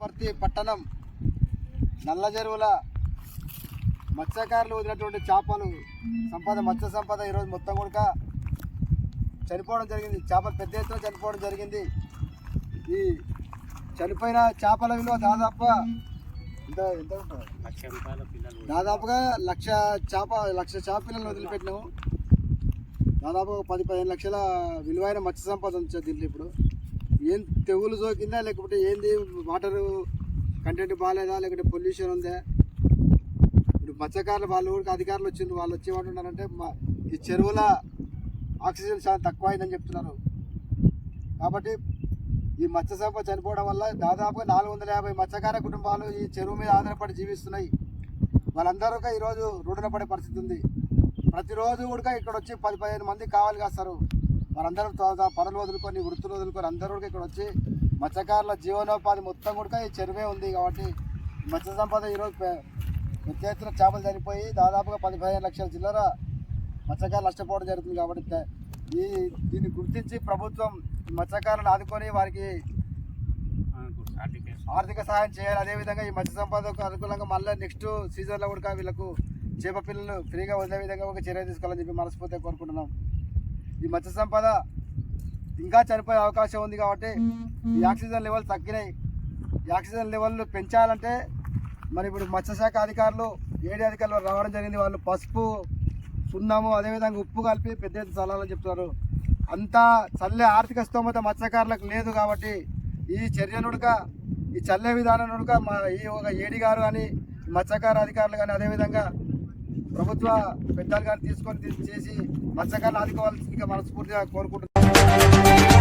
ప్రతి పట్టణం నల్ల చెరువుల మత్స్యకారులు వదిలినటువంటి చేపలు సంపద మత్స్య సంపద ఈరోజు మొత్తం కూడా చనిపోవడం జరిగింది. చేపలు పెద్ద ఎత్తున చనిపోవడం జరిగింది. ఈ చనిపోయిన చేపల విలువ దాదాపు ఎంత ఉంటుంది? దాదాపుగా లక్ష చేప లక్ష చేప పిల్లలు వదిలిపెట్టినాము. దాదాపు పది పదిహేను లక్షల విలువైన మత్స్య సంపద ఉంది దీంట్లో ఇప్పుడు. ఏం తెగులు సోకిందా లేకపోతే ఏంది వాటర్ కంటెంట్ బాగాలేదా లేకపోతే పొల్యూషన్ ఉందా? ఇప్పుడు మత్స్యకారులు వాళ్ళు కూడా అధికారులు వచ్చింది వాళ్ళు వచ్చి ఏమంటున్నారంటే మా ఈ చెరువుల ఆక్సిజన్ చాలా తక్కువ అయిందని చెప్తున్నారు. కాబట్టి ఈ మత్స్య సంపద చనిపోవడం వల్ల దాదాపుగా నాలుగు వందల యాభై మత్స్యకార కుటుంబాలు ఈ చెరువు మీద ఆధారపడి జీవిస్తున్నాయి. వాళ్ళందరూ కూడా ఈరోజు రోడ్డున పడే పరిస్థితి ఉంది. ప్రతిరోజు కూడా ఇక్కడ వచ్చి పది పదిహేను మంది కావాలి కాస్తారు వారందరూ పనులు వదులుకొని వృత్తులు వదులుకొని అందరూ కూడా ఇక్కడ వచ్చి మత్స్యకారుల జీవనోపాధి మొత్తం కూడా ఈ చెరువే ఉంది కాబట్టి మత్స్య సంపద ఈరోజు పెద్ద ఎత్తున చేపలు చనిపోయి దాదాపుగా పది పదిహేను లక్షల జిల్లాల మత్స్యకారులు నష్టపోవడం జరుగుతుంది కాబట్టి ఈ దీన్ని గుర్తించి ప్రభుత్వం ఈ మత్స్యకారులను ఆదుకొని వారికి ఆర్థిక సహాయం చేయాలి. అదేవిధంగా ఈ మత్స్య సంపదకు అనుకూలంగా మళ్ళీ నెక్స్ట్ సీజన్లో కూడా వీళ్ళకు చేప పిల్లలు ఫ్రీగా వదిలే విధంగా ఒక చర్య తీసుకోవాలని చెప్పి మనస్ఫూర్తిగా కోరుకుంటున్నాం. ఈ మత్స్య సంపద ఇంకా చనిపోయే అవకాశం ఉంది కాబట్టి ఈ ఆక్సిజన్ లెవెల్ తగ్గినాయి. ఈ ఆక్సిజన్ లెవెల్ పెంచాలంటే మరి ఇప్పుడు మత్స్యశాఖ అధికారులు ఏడీ అధికారులు రావడం జరిగింది. వాళ్ళు పసుపు సున్నము అదేవిధంగా ఉప్పు కలిపి పెద్ద ఎత్తున చల్లాలని చెప్తున్నారు. అంతా చల్లే ఆర్థిక స్తోమత మత్స్యకారులకు లేదు కాబట్టి ఈ చర్యనుడుక ఈ చల్లే విధానం నుడుక మా ఈ ఒక ఏడి గారు కానీ మత్స్యకార అధికారులు కానీ అదేవిధంగా ప్రభుత్వ పెద్దలు కానీ తీసుకొని చేసి మత్స్యకారులు ఆదుకోవాల్సిందిగా మనస్ఫూర్తిగా కోరుకుంటున్నాం.